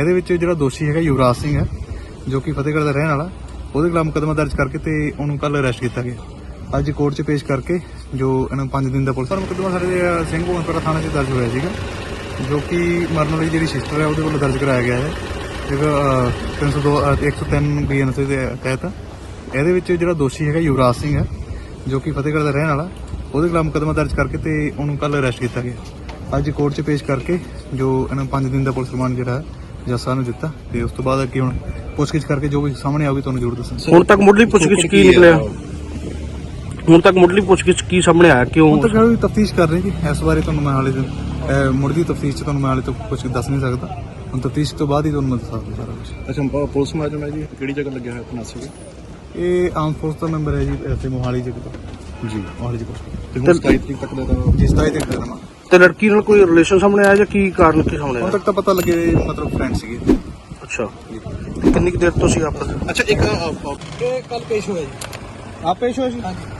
ਇਹਦੇ ਵਿੱਚ ਜਿਹੜਾ ਦੋਸ਼ੀ ਹੈਗਾ ਯੁਵਰਾਜ ਸਿੰਘ ਹੈ ਜੋ ਕਿ ਫਤਿਹਗੜ੍ਹ ਦਾ ਰਹਿਣ ਵਾਲਾ ਉਹਦੇ ਖਿਲਾਫ ਮੁਕੱਦਮਾ ਦਰਜ ਕਰਕੇ ਤੇ ਉਹਨੂੰ ਕੱਲ ਅਰੈਸਟ ਕੀਤਾ ਗਿਆ। ਅੱਜ ਕੋਰਟ 'ਚ ਪੇਸ਼ ਕਰਕੇ ਜੋ ਇਹਨਾਂ ਨੂੰ 5 ਦਿਨ ਦਾ ਪੁਲਿਸ ਦਾ ਮੁਕੱਦਮਾ ਸਾਡੇ ਸਿੰਘ ਭੂਨਪੁਰਾ ਥਾਣੇ 'ਚ ਦਰਜ ਹੋਇਆ ਸੀਗਾ ਜੋ ਕਿ ਮਰਨ ਵਾਲੀ ਜਿਹੜੀ ਸਿਸਟਰ ਹੈ ਉਹਦੇ ਵੱਲੋਂ ਦਰਜ ਕਰਾਇਆ ਗਿਆ ਹੈ। ਜਿਹੜਾ 302 ਅਹ, 103 ਬੀਐਨਐਸ ਦੇ ਤਹਿਤ। ਇਹਦੇ ਵਿੱਚ ਜਿਹੜਾ ਦੋਸ਼ੀ ਹੈਗਾ ਯੁਵਰਾਜ ਸਿੰਘ ਹੈ ਜੋ ਕਿ ਫਤਿਹਗੜ੍ਹ ਦਾ ਰਹਿਣ ਵਾਲਾ ਉਹਦੇ ਖਿਲਾਫ ਮੁਕੱਦਮਾ ਦਰਜ ਕਰਕੇ ਤੇ ਉਹਨੂੰ ਕੱਲ ਅਰੈਸਟ ਕੀਤਾ ਗਿਆ। ਅੱਜ ਕੋਰਟ 'ਚ ਪੇਸ਼ ਕਰਕੇ ਜੋ ਇਹਨਾਂ ਨੂੰ 5 ਦਿਨ ਦਾ ਪੁਲਿਸ ਰਿਮਾਂਡ ਜਿਹੜਾ ਹੈ ਜੱਸਾ ਨੂੰ ਦਿੱਤਾ ਤੇ ਉਸ ਤੋਂ ਬਾਅਦ ਅੱਗੇ ਹੁਣ ਪੁੱਛਗਿੱਛ ਕਰਕੇ ਜੋ ਵੀ ਸਾਹਮਣੇ ਆਊਗੀ ਤੁਹਾਨੂੰ ਜ਼ਰੂਰ ਦੱਸਾਂਗੇ। ਹੁਣ ਤੱਕ ਮੁੱਢਲੀ ਪੁੱਛਗਿੱਛ ਕੀ ਨਿਕਲਿਆ? ਹੁਣ ਤੱਕ ਮੁੱਢਲੀ ਪੁੱਛਗਿੱਛ ਕੀ ਸਾਹਮਣੇ ਆਇਆ? ਕਿਉਂ? ਹੁਣ ਤੱਕ ਵੀ ਤਫਤੀਸ਼ ਕਰ ਰਹੇ ਜੀ। ਇਸ ਬਾਰੇ ਤੁਹਾਨੂੰ ਮੈਂ ਹਾਲੇ ਅਹ, ਮੁੱਢਲੀ ਤਫਤੀਸ਼ 'ਚ ਤੁਹਾਨੂੰ ਮੈਂ ਹਾਲੇ ਤੋਂ ਕੁਝ ਦੱਸ ਨਹੀਂ ਸਕਦਾ। ਹੁਣ ਤਫਤੀਸ਼ ਤੋਂ ਬਾਅਦ ਹੀ ਤੁਹਾਨੂੰ ਮੈਂ ਦੱਸ ਸਕਦਾ ਸਾਰਾ ਕੁਝ ਅੱਛਾ ਪ- ਪੁਲਿਸ ਮੁਲਾਜ਼ਮ ਹੈ ਜੀ। ਕਿਹੜੀ ਜਗ੍ਹਾ ਲੱਗਿਆ ਹੋਇਆ ਆਪਣਾ ਸੀ ਇਹ ਆਮ ਫੋਰਸ ਦਾ ਮੈਂਬਰ ਹੈ ਜੀ ਇੱਥੇ ਮੋਹਾਲੀ ਜ਼ਿਲ੍ਹੇ ਤੋਂ। ਜੀ। ਮੋਹਾਲੀ ਜ਼ਿਲ੍ਹੇ ਤੇ। ਹੁਣ 27 ਤਰੀਕ ਤੱਕ ਦਾ ਤਾਂ ਜਿਸ ਦਾ ਇਹ ਦੇਖ ਲੈਣਾ ਤੇ ਲੜਕੀ ਨਾਲ ਕੋਈ ਰਿਲੇਸ਼ਨ ਸਾਹਮਣੇ ਆਇਆ ਜਾਂ ਕੀ ਕਾਰਨ ਕੀ ਸਾਹਮਣੇ ਹੁਣ ਆਇਆ ਤੱਕ ਤਾਂ ਪਤਾ ਲੱਗੇ ਮਤਲਬ ਫਰੈਂਡ ਸੀਗੇ। ਅੱਛਾ। ਤੇ ਕਿੰਨੀ ਕੁ ਦੇਰ ਤੋਂ ਸੀ ਆਪਸ ਅੱਛਾ ਇੱਕ ਇਹ ਕੱਲ ਪੇਸ਼ ਹੋਇਆ ਜੀ। ਆਪ ਪੇਸ਼ ਹੋਏ ਸੀ ਹਾਂਜੀ।